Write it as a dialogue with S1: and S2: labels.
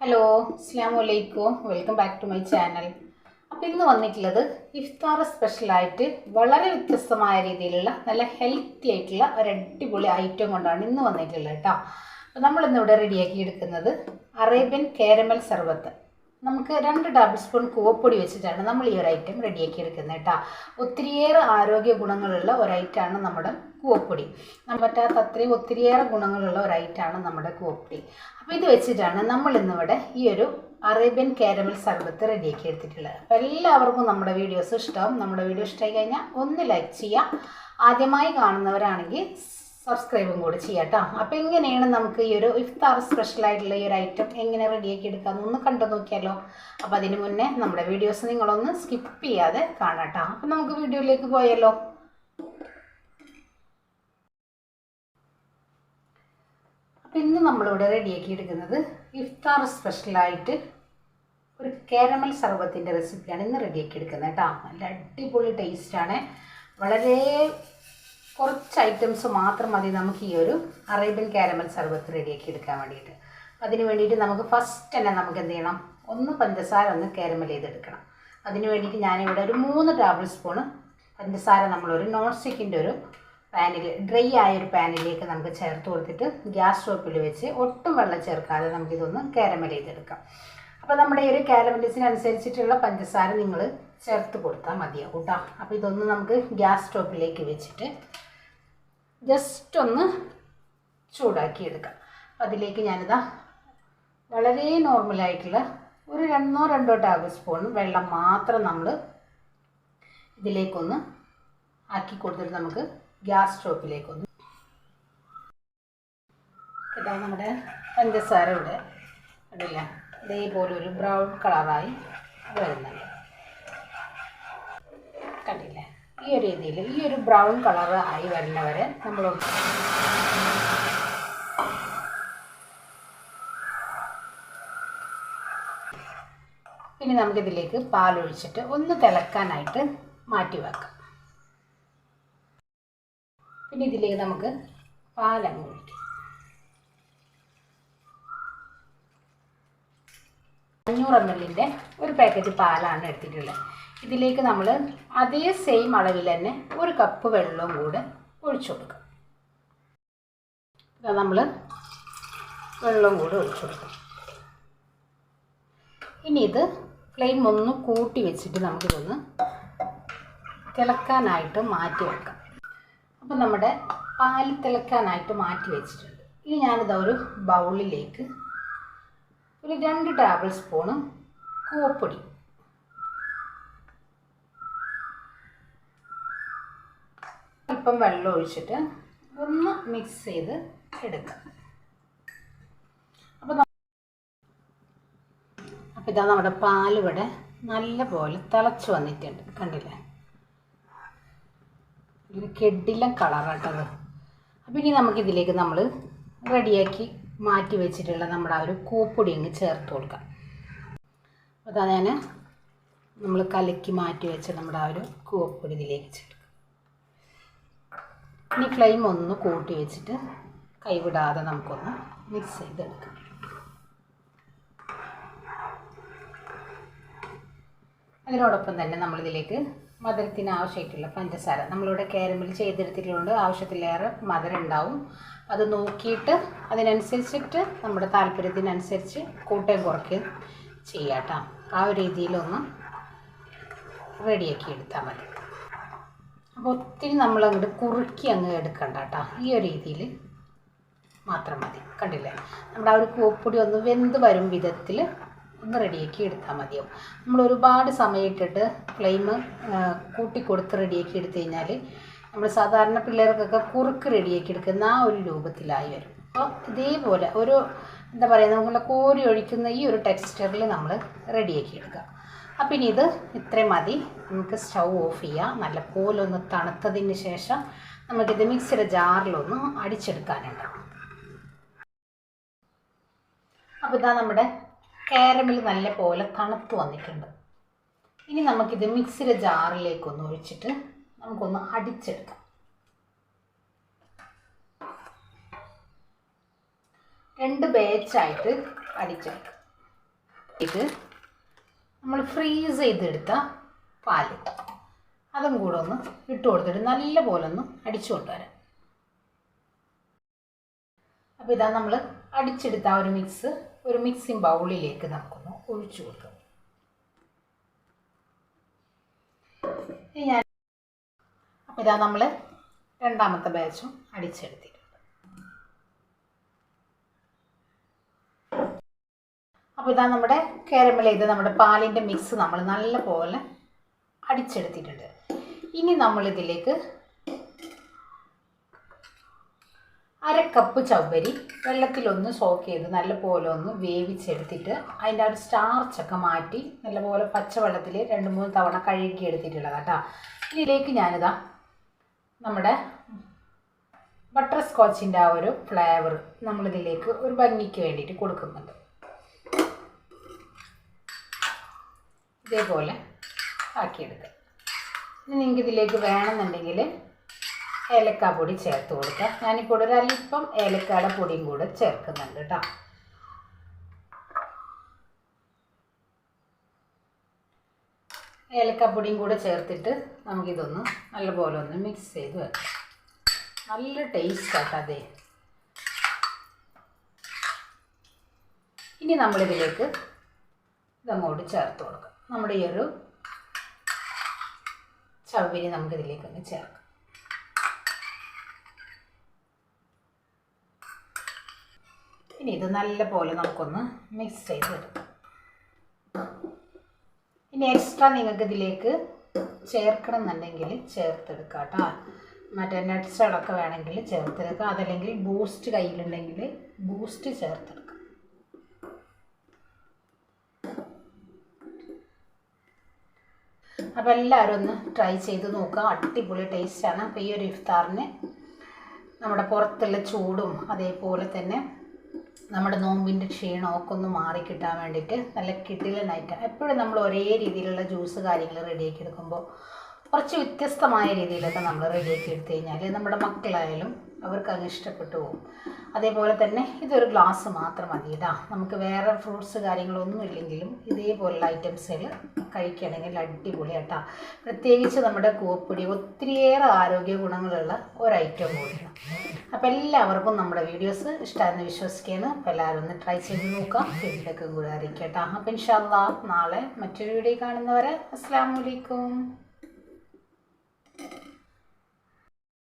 S1: Hello അസ്സാം വലൈക്കും welcome back to my channel അപ്പോൾ ഇന്ന് വന്നിട്ടുള്ളത് ഇഫ്താർ സ്പെഷ്യലായിട്ട് വളരെ വ്യത്യസ്തമായ രീതിയിലുള്ള നല്ല ഹെൽത്തി ആയിട്ടുള്ള ഒരു അടിപൊളി ഐറ്റം കൊണ്ടാണ് ഇന്ന് വന്നിട്ടുള്ളത് കേട്ടോ അപ്പോൾ നമ്മളിന്നിവിടെ റെഡിയാക്കി എടുക്കുന്നത് അറേബ്യൻ കാരമൽ സർബത്ത് നമുക്ക് രണ്ട് ടേബിൾ സ്പൂൺ കൂവപ്പൊടി വെച്ചിട്ടാണ് നമ്മൾ ഈ ഒരു ഐറ്റം റെഡിയാക്കി എടുക്കുന്നത് കേട്ടോ. ഒത്തിരിയേറെ ആരോഗ്യ ഗുണങ്ങളുള്ള ഒരു ഐറ്റമാണ് നമ്മുടെ കൂവപ്പൊടി. പറ്റാത്ത അത്രയും ഒത്തിരിയേറെ ഗുണങ്ങളുള്ള ഒരു ഐറ്റമാണ് നമ്മുടെ കൂവപ്പൊടി. അപ്പോൾ ഇത് വെച്ചിട്ടാണ് നമ്മൾ ഇന്നിവിടെ ഈ ഒരു അറേബ്യൻ കാരമൽ സർബത്ത് റെഡിയാക്കി എടുത്തിട്ടുള്ളത് അപ്പോൾ എല്ലാവർക്കും നമ്മുടെ വീഡിയോസ് ഇഷ്ടമാവും. നമ്മുടെ വീഡിയോ ഇഷ്ടമായി കഴിഞ്ഞാൽ ഒന്ന് ലൈക്ക് ചെയ്യുക. ആദ്യമായി കാണുന്നവരാണെങ്കിൽ സബ്സ്ക്രൈബും കൂടി ചെയ്യാം കേട്ടോ അപ്പോൾ എങ്ങനെയാണ് നമുക്ക് ഈ ഒരു ഇഫ്താർ സ്പെഷ്യൽ ആയിട്ടുള്ള ഈ ഒരു ഐറ്റം എങ്ങനെ റെഡിയാക്കി എടുക്കാമെന്ന് ഒന്ന് കണ്ടു നോക്കിയാലോ. അപ്പോൾ അതിന് മുന്നേ നമ്മുടെ വീഡിയോസ് നിങ്ങളൊന്ന് സ്കിപ്പ് ചെയ്യാതെ കാണാം കേട്ടോ അപ്പോൾ നമുക്ക് വീഡിയോയിലേക്ക് പോയാലോ. അപ്പോൾ ഇന്ന് നമ്മളിവിടെ റെഡിയാക്കി എടുക്കുന്നത് ഇഫ്താർ സ്പെഷ്യലായിട്ട് ഒരു കാരമൽ സർബത്തിന്റെ റെസിപ്പിയാണ് ഇന്ന് റെഡിയാക്കി എടുക്കുന്നത് കേട്ടോ. നല്ല അടിപൊളി ടേസ്റ്റാണ് വളരെ കുറച്ച് ഐറ്റംസ് മാത്രം മതി നമുക്ക് ഈ ഒരു അറേബ്യൻ കാരമൽ സർബത്ത് റെഡിയാക്കി എടുക്കാൻ വേണ്ടിയിട്ട്. അതിന് വേണ്ടിയിട്ട് നമുക്ക് ഫസ്റ്റ് തന്നെ നമുക്ക് എന്ത് ചെയ്യണം? ഒന്ന് പഞ്ചസാര ഒന്ന് കാരമൽ ചെയ്തെടുക്കണം. അതിന് വേണ്ടിയിട്ട് ഞാനിവിടെ ഒരു മൂന്ന് ടേബിൾ സ്പൂണ് പഞ്ചസാര നമ്മളൊരു നോൺ സ്റ്റിക്കിന്റെ ഒരു പാനിൽ ഡ്രൈ ആയ ഒരു പാനിലേക്ക് നമുക്ക് ചേർത്ത് കൊടുത്തിട്ട് ഗ്യാസ് സ്റ്റോപ്പിൽ വെച്ച് ഒട്ടും വെള്ളം ചേർക്കാതെ നമുക്കിതൊന്ന് കാരമൽ ചെയ്തെടുക്കാം. അപ്പോൾ നമ്മുടെ ഈ ഒരു കാരമലിസിനനുസരിച്ചിട്ടുള്ള പഞ്ചസാര നിങ്ങൾ ചേർത്ത് കൊടുത്താൽ മതിയാവും കേട്ടോ അപ്പോൾ ഇതൊന്ന് നമുക്ക് ഗ്യാസ് സ്റ്റോപ്പിലേക്ക് വെച്ചിട്ട് ജസ്റ്റ് ഒന്ന് ചൂടാക്കി എടുക്കാം അതിലേക്ക് ഞാനിതാ വളരെ നോർമലായിട്ടുള്ള ഒരു രണ്ടോ രണ്ടോ ടേബിൾ സ്പൂൺ വെള്ളം മാത്രം നമ്മൾ ഇതിലേക്കൊന്ന് ആക്കി കൊടുത്തിട്ട് നമുക്ക് ഗ്യാസ് സ്റ്റോപ്പിലേക്കൊന്ന് ഇതാ നമ്മുടെ പഞ്ചസാര ഇവിടെ കണ്ടില്ല ഇതേപോലെ ഒരു ബ്രൗൺ കളറായി വരുന്നുണ്ട് കണ്ടില്ലേ ഈ ഒരു രീതിയിൽ ഈ ഒരു ബ്രൗൺ കളർ ആയി വരുന്നവരെ നമ്മൾ ഇനി നമുക്കിതിലേക്ക് പാലൊഴിച്ചിട്ട് ഒന്ന് തിളക്കാനായിട്ട് മാറ്റി വെക്കാം. പിന്നെ ഇതിലേക്ക് നമുക്ക് പാലങ്ങ് ഒഴിക്കാം. അഞ്ഞൂറ് എം എല്ലിന്റെ ഒരു പാക്കറ്റ് പാലാണ് എടുത്തിട്ടുള്ളത്. ഇതിലേക്ക് നമ്മൾ അതേ സെയിം അളവിൽ തന്നെ ഒരു കപ്പ് വെള്ളവും കൂടെ ഒഴിച്ചു കൊടുക്കും. നമ്മൾ വെള്ളവും കൂടെ ഒഴിച്ചു കൊടുക്കും. ഇനി ഇത് ഫ്ലെയിം ഒന്ന് കൂട്ടി വെച്ചിട്ട് നമുക്കിതൊന്ന് തിളക്കാനായിട്ട് മാറ്റി വെക്കാം. അപ്പം നമ്മുടെ പാൽ തിളക്കാനായിട്ട് മാറ്റി വെച്ചിട്ടുണ്ട്. ഇനി ഞാനിതാ ഒരു ബൗളിലേക്ക് ഒരു രണ്ട് ടേബിൾ സ്പൂണ് കൂവപ്പൊടി അല്പം വെള്ളം ഒഴിച്ചിട്ട് ഒന്ന് മിക്സ് ചെയ്ത് എടുക്കാം. അപ്പോൾ അപ്പോൾ ഇതാ നമ്മുടെ പാലിവിടെ നല്ല പോലെ തിളച്ച് വന്നിട്ടുണ്ട്. കണ്ടില്ലേ? ഒരു കെഡിലം കളറാട്ടത്. അപ്പോൾ ഇനി നമുക്കിതിലേക്ക് നമ്മൾ റെഡിയാക്കി മാറ്റി വെച്ചിട്ടുള്ള നമ്മുടെ ആ ഒരു കൂപ്പൊടി അങ്ങ് ചേർത്ത് കൊടുക്കാം. അപ്പോൾ അതാ ഞാൻ നമ്മൾ കലക്കി മാറ്റി വെച്ച നമ്മുടെ ആ ഒരു കൂപ്പൊടി ഇതിലേക്ക് ചേർക്കാം. ഇനി ഫ്ലെയിം ഒന്ന് കൂട്ടി വെച്ചിട്ട് കൈവിടാതെ നമുക്കൊന്ന് മിക്സ് ചെയ്തെടുക്കാം. അതിനോടൊപ്പം തന്നെ നമ്മളിതിലേക്ക് മധുരത്തിന് ആവശ്യമായിട്ടുള്ള പഞ്ചസാര. നമ്മളിവിടെ കാരമിൽ ചെയ്തെടുത്തിട്ടുള്ളത് ആവശ്യത്തിലേറെ മധുരം ഉണ്ടാവും. അത് നോക്കിയിട്ട് അതിനനുസരിച്ചിട്ട് നമ്മുടെ താല്പര്യത്തിനനുസരിച്ച് കൂട്ടയും കുറയ്ക്കുകയും ചെയ്യാം കേട്ടോ ആ ഒരു രീതിയിലൊന്ന് റെഡിയാക്കി എടുത്താൽ മതി. അപ്പോൾ ഒത്തിരി നമ്മൾ അങ്ങോട്ട് കുറുക്കി അങ്ങ് എടുക്കണ്ട കേട്ടോ ഈ ഒരു രീതിയിൽ മാത്രം മതി. കണ്ടില്ലേ? നമ്മുടെ ആ ഒരു കൂപ്പൊടി ഒന്ന് വെന്ത് വരും വിധത്തിൽ ഒന്ന് റെഡിയാക്കി എടുത്താൽ മതിയാവും നമ്മൾ ഒരുപാട് സമയം ഇട്ടിട്ട് ഫ്ലെയിം കൂട്ടി കൊടുത്ത് റെഡിയാക്കി എടുത്തു കഴിഞ്ഞാൽ നമ്മൾ സാധാരണ പിള്ളേർക്കൊക്കെ കുറുക്ക് റെഡിയാക്കി എടുക്കുന്ന ആ ഒരു രൂപത്തിലായി വരും. അപ്പോൾ ഇതേപോലെ ഒരു എന്താ പറയുക നമ്മളെ കോരി ഒഴിക്കുന്ന ഈ ഒരു ടെക്സ്ചറിൽ നമ്മൾ റെഡിയാക്കി എടുക്കുക. അപ്പം ഇനി ഇത് ഇത്രയും മതി. നമുക്ക് സ്റ്റൗ ഓഫ് ചെയ്യാം. നല്ല പോലെ ഒന്ന് തണുത്തതിന് ശേഷം നമുക്കിത് മിക്സിയുടെ ജാറിലൊന്ന് അടിച്ചെടുക്കാനുണ്ട്. അപ്പോൾ ഇതാ നമ്മുടെ കാരമൽ നല്ല പോലെ തണുത്ത് വന്നിട്ടുണ്ട്. ഇനി നമുക്കിത് മിക്സിയുടെ ജാറിലേക്കൊന്ന് ഒഴിച്ചിട്ട് നമുക്കൊന്ന് അടിച്ചെടുക്കാം. രണ്ട് ബാച്ചായിട്ട് അടിച്ചെടുക്കാം. ഇത് നമ്മൾ ഫ്രീസ് ചെയ്തെടുത്ത പാൽ. അതും കൂടെ ഒന്ന് ഇട്ട് കൊടുത്തിട്ട് നല്ല പോലെ ഒന്ന് അടിച്ചു കൊണ്ടുവരാം അപ്പോൾ ഇതാ നമ്മൾ അടിച്ചെടുത്ത ആ ഒരു മിക്സ് ഒരു മിക്സിംഗ് ബൗളിലേക്ക് നമുക്കൊന്ന് ഒഴിച്ചു കൊടുക്കാം. ഞാൻ അപ്പോൾ ഇതാ നമ്മൾ രണ്ടാമത്തെ ബാച്ചും അടിച്ചെടുത്തിട്ടുണ്ട്. അപ്പോൾ ഇതാ നമ്മുടെ കാരമൽ ചെയ്ത് നമ്മുടെ പാലിന്റെ മിക്സ് നമ്മൾ നല്ല പോലെ അടിച്ചെടുത്തിട്ടുണ്ട്. ഇനി നമ്മളിതിലേക്ക് അര കപ്പ് ചവ്വരി വെള്ളത്തിലൊന്ന് സോക്ക് ചെയ്ത് നല്ലപോലെ ഒന്ന് വേവിച്ചെടുത്തിട്ട് അതിന്റെ ആ ഒരു സ്റ്റാർച്ചൊക്കെ മാറ്റി നല്ലപോലെ പച്ചവെള്ളത്തിൽ രണ്ട് മൂന്ന് തവണ കഴുകി എടുത്തിട്ടുള്ളത് കേട്ടോ. ഇതിലേക്ക് ഞാനിതാ നമ്മുടെ ബട്ടർ സ്കോച്ചിന്റെ ആ ഒരു ഫ്ലേവർ നമ്മളിതിലേക്ക് ഒരു ഭംഗിക്ക് വേണ്ടിയിട്ട് കൊടുക്കുന്നുണ്ട്. ഇതേപോലെ ആക്കിയെടുക്കുക ഇനി നിങ്ങൾക്ക് ഇതിലേക്ക് വേണമെന്നുണ്ടെങ്കിൽ ഏലക്കാപ്പൊടി ചേർത്ത് കൊടുക്കുക. ഞാനിപ്പോൾ ഒരു അല്പം ഏലക്കായുടെ പൊടിയും കൂടെ ചേർക്കുന്നുണ്ട് കേട്ടോ. ഏലക്കാപ്പൊടിയും കൂടെ ചേർത്തിട്ട് നമുക്കിതൊന്ന് നല്ലപോലെ ഒന്ന് മിക്സ് ചെയ്ത് വെക്കാം. നല്ല ടേസ്റ്റ് ആട്ടോ അതേ. ഇനി നമ്മളിതിലേക്ക് ഇതങ്ങോട്ട് ചേർത്ത് കൊടുക്കാം. നമ്മുടെ ഈ ഒരു ചവരി നമുക്കിതിലേക്ക് ഒന്ന് ചേർക്കാം. ഇനി ഇത് നല്ല പോലെ നമുക്കൊന്ന് മിക്സ് ചെയ്ത് എടുക്കാം ഇനി എക്സ്ട്രാ നിങ്ങൾക്ക് ഇതിലേക്ക് ചേർക്കണം എന്നുണ്ടെങ്കിൽ ചേർത്തെടുക്കാം കേട്ടോ. മറ്റേ അടക്കം വേണമെങ്കിൽ ചേർത്തെടുക്കുക അതല്ലെങ്കിൽ ബൂസ്റ്റ് കയ്യിലുണ്ടെങ്കിൽ ബൂസ്റ്റ് ചേർത്തെടുക്കുക അപ്പോൾ എല്ലാവരും ഒന്ന് ട്രൈ ചെയ്ത് നോക്കുക. അടിപൊളി ടേസ്റ്റാണ് അപ്പോൾ ഈ ഒരു ഇഫ്താറിന് നമ്മുടെ പുറത്തുള്ള ചൂടും അതേപോലെ തന്നെ നമ്മുടെ നോമ്പിന്റെ ക്ഷീണമൊക്കെ ഒന്ന് മാറി കിട്ടാൻ വേണ്ടിയിട്ട് നല്ല കിടിലനായിട്ട് എപ്പോഴും നമ്മൾ ഒരേ രീതിയിലുള്ള ജ്യൂസ് കാര്യങ്ങൾ റെഡിയാക്കി എടുക്കുമ്പോൾ കുറച്ച് വ്യത്യസ്തമായ രീതിയിലൊക്കെ നമ്മൾ റെഡിയാക്കി എടുത്തു കഴിഞ്ഞാൽ നമ്മുടെ മക്കളായാലും അവർക്ക് അങ്ങ് ഇഷ്ടപ്പെട്ടു പോകും. അതേപോലെ തന്നെ ഇതൊരു ഗ്ലാസ് മാത്രം മതി ഇതാ നമുക്ക് വേറെ ഫ്രൂട്ട്സ് കാര്യങ്ങളൊന്നും ഇല്ലെങ്കിലും ഇതേപോലുള്ള ഐറ്റംസുകൾ കഴിക്കുകയാണെങ്കിൽ അടിപൊളിയാട്ടാ. പ്രത്യേകിച്ച് നമ്മുടെ കൂപ്പുടി ഒത്തിരിയേറെ ആരോഗ്യ ഗുണങ്ങളുള്ള ഒരു ഐറ്റം കൂടിയാണ് അപ്പോൾ എല്ലാവർക്കും നമ്മുടെ വീഡിയോസ് ഇഷ്ടമായിരുന്നു വിശ്വസിക്കുകയാണ്. അപ്പോൾ എല്ലാവരും ഒന്ന് ട്രൈ ചെയ്ത് നോക്കാം ഫീഡ്ബാക്കും കൂടെ അറിയിക്കട്ടാ. അപ്പം ഇൻഷാല്ലാ നാളെ മറ്റൊരു വീഡിയോ കാണുന്നവരെ അസ്സാം വലൈക്കും